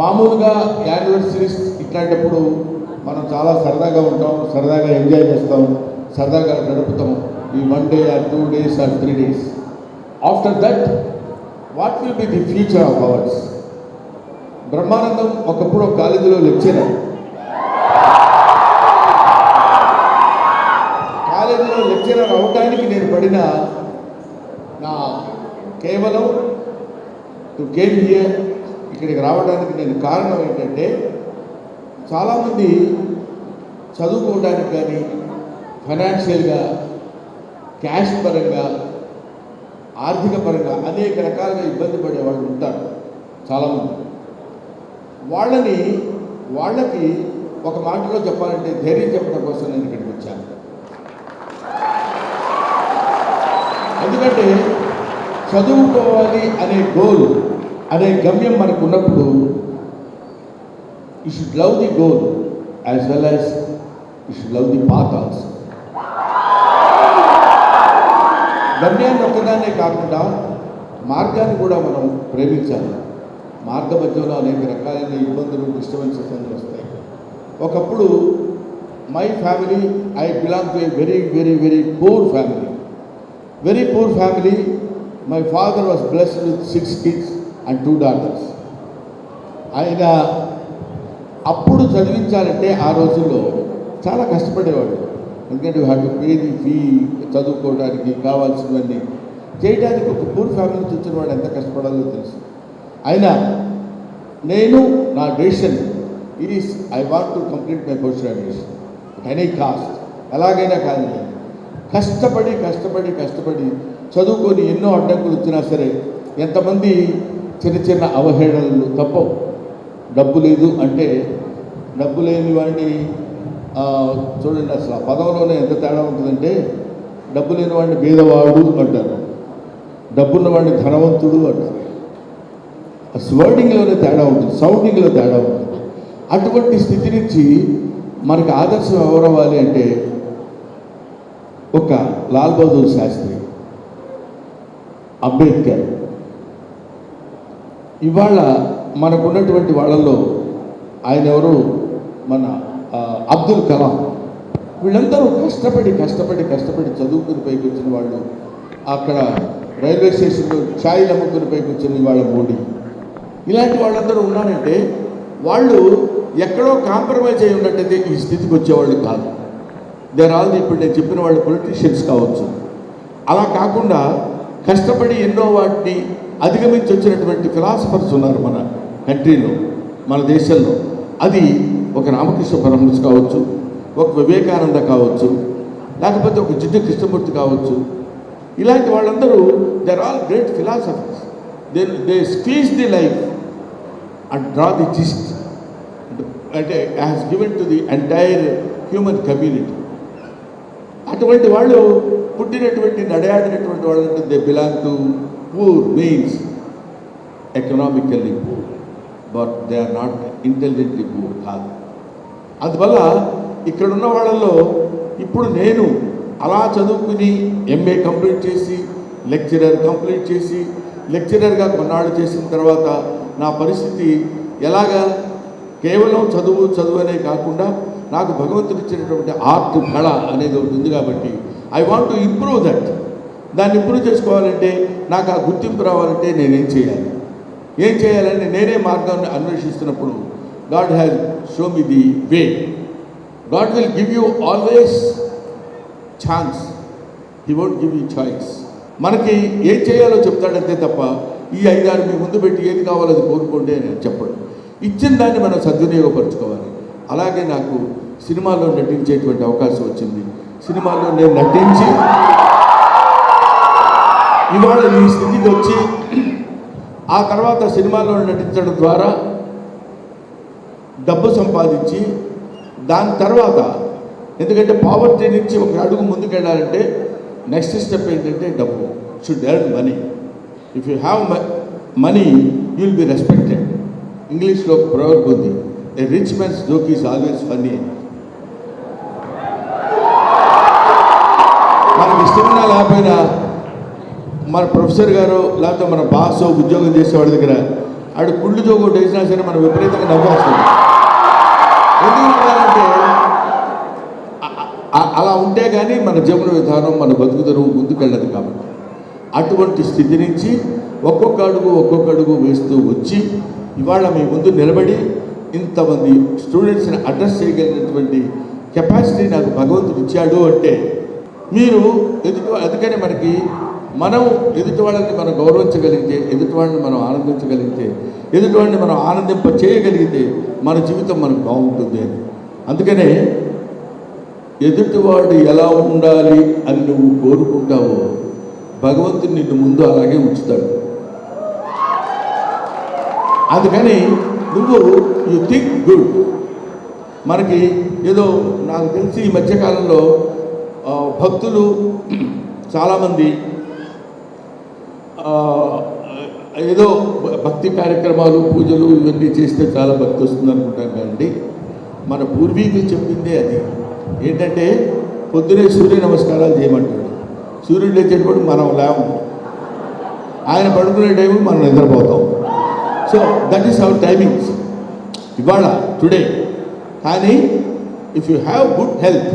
మామూలుగా యానివర్సరీస్ ఇట్లాంటప్పుడు మనం చాలా సరదాగా ఉంటాం సరదాగా ఎంజాయ్ చేస్తాం సరదాగా గడుపుతాం ఈ one day or two days or three days. After that what will be the future of ours? Brahmanandam ఒకప్పుడు ఒక కాలేజీలో లెక్చరర్. కాలేజీలో లెక్చరర్ అవడానికి నేను పడిన నా కేవలం టు గేమ్ హియర్ ఇక్కడికి రావడానికి నేను కారణం ఏంటంటే చాలామంది చదువుకోవడానికి కానీ ఫైనాన్షియల్గా క్యాష్ పరంగా ఆర్థిక పరంగా అనేక రకాలుగా ఇబ్బంది పడే వాళ్ళు ఉంటారు చాలామంది. వాళ్ళని వాళ్ళకి ఒక మాటలో చెప్పాలంటే ధైర్యం చెప్పడం కోసం నేను ఇక్కడికి వచ్చాను. ఎందుకంటే చదువుకోవాలి అనే గోల్ అనే గమ్యం మనకు ఉన్నప్పుడు you should love the goal as well as you should love the path also గమ్యాన్ని ఒక్కదాన్నే కాకుండా మార్గాన్ని కూడా మనం ప్రేమించాలి. మార్గ మధ్యలో అనేక రకాలైన ఇబ్బందులు డిస్టర్బెన్సెస్ అన్నీ వస్తాయి. ఒకప్పుడు my family I belong to a very very very poor family very poor family my father was blessed with six kids and two daughters ఆయన అప్పుడు చదివించాలంటే ఆ రోజుల్లో చాలా కష్టపడేవాడు. ఎందుకంటే have to pay the fee చదువుకోవడానికి కావాల్సినవన్నీ. చేయడానికి ఒక పూర్ ఫ్యామిలీ నుంచి వచ్చిన వాడు ఎంత కష్టపడాలో తెలుసు. అయినా నేను నా decision is I want to complete my post graduation any cost ఎలాగైనా కానీ కష్టపడి కష్టపడి కష్టపడి చదువుకొని ఎన్నో అడ్డంకులు వచ్చినా సరే ఎంతమంది చిన్న చిన్న అవహేళనలు తప్పవు. డబ్బు లేదు అంటే డబ్బు లేని వాడిని చూడండి అసలు ఆ పదంలోనే ఎంత తేడా ఉంటుందంటే డబ్బు లేని వాడిని బీదవాడు అంటారు. డబ్బున్న వాడిని ధనవంతుడు అంటారు. స్వర్డింగ్లోనే తేడా ఉంటుంది సౌండింగ్లో తేడా ఉంటుంది. అటువంటి స్థితి నుంచి మనకు ఆదర్శం ఎవరవ్వాలి అంటే ఒక లాల్ బహదూర్ శాస్త్రి అంబేద్కర్. ఇవాళ మనకున్నటువంటి వాళ్ళల్లో ఆయన ఎవరు? మన అబ్దుల్ కలాం. వీళ్ళందరూ కష్టపడి కష్టపడి కష్టపడి చదువుకుని పైకి వచ్చిన వాళ్ళు. అక్కడ రైల్వే స్టేషన్లో ఛాయ్ అమ్ముకుని పైకి వచ్చిన వాళ్ళ మోడీ. ఇలాంటి వాళ్ళందరూ ఉన్నారంటే వాళ్ళు ఎక్కడో కాంప్రమైజ్ అయి ఉన్నట్టయితే ఈ స్థితికి వచ్చేవాళ్ళు కాదు. దేర్ ఆల్ ఇప్పుడు నేను చెప్పిన వాళ్ళు పొలిటీషియన్స్ కావచ్చు. అలా కాకుండా కష్టపడి ఎన్నో వాటిని అధిగమించి వచ్చినటువంటి ఫిలాసఫర్స్ ఉన్నారు మన కంట్రీలో మన దేశంలో. అది ఒక రామకృష్ణ పరమహంస కావచ్చు ఒక వివేకానంద కావచ్చు లేకపోతే ఒక జిడ్డు కృష్ణమూర్తి కావచ్చు. ఇలాంటి వాళ్ళందరూ there all great philosophers they they squeeze the life and draw the gist అంటే has given to the entire human community అటువంటి వాళ్ళు పుట్టినటువంటి నడయాడినటువంటి వాళ్ళు అంటే they belong to poor means economically poor but they are not intelligently poor కాదు అందువల్ల ఇక్కడ ఉన్న వాళ్ళలో ఇప్పుడు నేను అలా చదువుకుని ఎంఏ కంప్లీట్ చేసి లెక్చరర్ కంప్లీట్ చేసి లెక్చరర్గా కొన్నాళ్ళు చేసిన తర్వాత నా పరిస్థితి ఎలాగా? కేవలం చదువు చదువు అనే కాకుండా నాకు భగవంతుడు ఇచ్చినటువంటి ఆర్ట్ కళ అనేది ఒకటి ఉంది కాబట్టి I want to improve that దాన్ని ఇంప్రూవ్ చేసుకోవాలంటే నాకు ఆ గుర్తింపు రావాలంటే నేనేం చేయాలి? ఏం చేయాలని నేనే మార్గాన్ని అన్వేషిస్తున్నప్పుడు God has show me the way God will give you always chance he won't give you choice మనకి ఏం చేయాలో చెప్తాడంతే తప్ప ఈ ఐదారు మీ ముందు పెట్టి ఏది కావాలో అది కోరుకోండి అని చెప్పడం ఇచ్చిన దాన్ని మనం సద్వినియోగపరచుకోవాలి. అలాగే నాకు సినిమాలో నటించేటువంటి అవకాశం వచ్చింది. సినిమాలో నేను నటించి ఇవాళ ఈ స్థితికి వచ్చి ఆ తర్వాత సినిమాలో నటించడం ద్వారా డబ్బు సంపాదించి దాని తర్వాత ఎందుకంటే పావర్టీ నుంచి ఒక అడుగు ముందుకు వెళ్ళాలంటే నెక్స్ట్ స్టెప్ ఏంటంటే డబ్బు. Should earn money if you have money you will be respected ఇంగ్లీష్లో ఒక ప్రవర్బ్ ఉంది a rich men's joke is always funny మనకి ఇష్టమైనా లేకపోయినా మన ప్రొఫెసర్ గారు లేకపోతే మన బాస్ ఉద్యోగం చేసేవాడి దగ్గర ఆడు కుళ్ళు జోగు వేసినా సరే మనం విపరీతంగా నవ్వు వస్తుంది. ఎందుకంటే అలా ఉంటే కానీ మన జీవన విధానం మన బతుకుదరు ముందుకెళ్ళదు కాబట్టి. అటువంటి స్థితి నుంచి ఒక్కొక్క అడుగు ఒక్కొక్క అడుగు వేస్తూ వచ్చి ఇవాళ మీ ముందు నిలబడి ఇంతమంది స్టూడెంట్స్ని అడ్రస్ చేయగలిగినటువంటి కెపాసిటీ నాకు భగవంతుడు ఇచ్చాడు అంటే మీరు ఎందుకు అందుకని మనకి మనం ఎదుటి వాళ్ళని మనం గౌరవించగలిగితే ఎదుటి మనం ఆనందించగలిగితే ఎదుటి మనం ఆనందింప చేయగలిగితే మన జీవితం మనకు బాగుంటుంది అని. అందుకనే ఎదుటివాడు ఎలా ఉండాలి అని నువ్వు కోరుకుంటావో భగవంతుడు నిన్ను ముందు అలాగే ఉంచుతాడు. అందుకని నువ్వు యు థింక్ గుడ్ మనకి ఏదో నాకు తెలిసి ఈ మధ్యకాలంలో భక్తులు చాలామంది ఏదో భక్తి కార్యక్రమాలు పూజలు ఇవన్నీ చేస్తే చాలా భక్తి వస్తుంది అనుకుంటాం కదండి. మన పూర్వీకులు చెప్పిందే అది. ఏంటంటే పొద్దునే సూర్య నమస్కారాలు చేయమంటాడు. సూర్యుడు లేచేటప్పుడు మనం లేము ఆయన పడుకునే టైం మనం నిద్రపోతాం. So that is our timings ఇవాళ టుడే కానీ if you have good health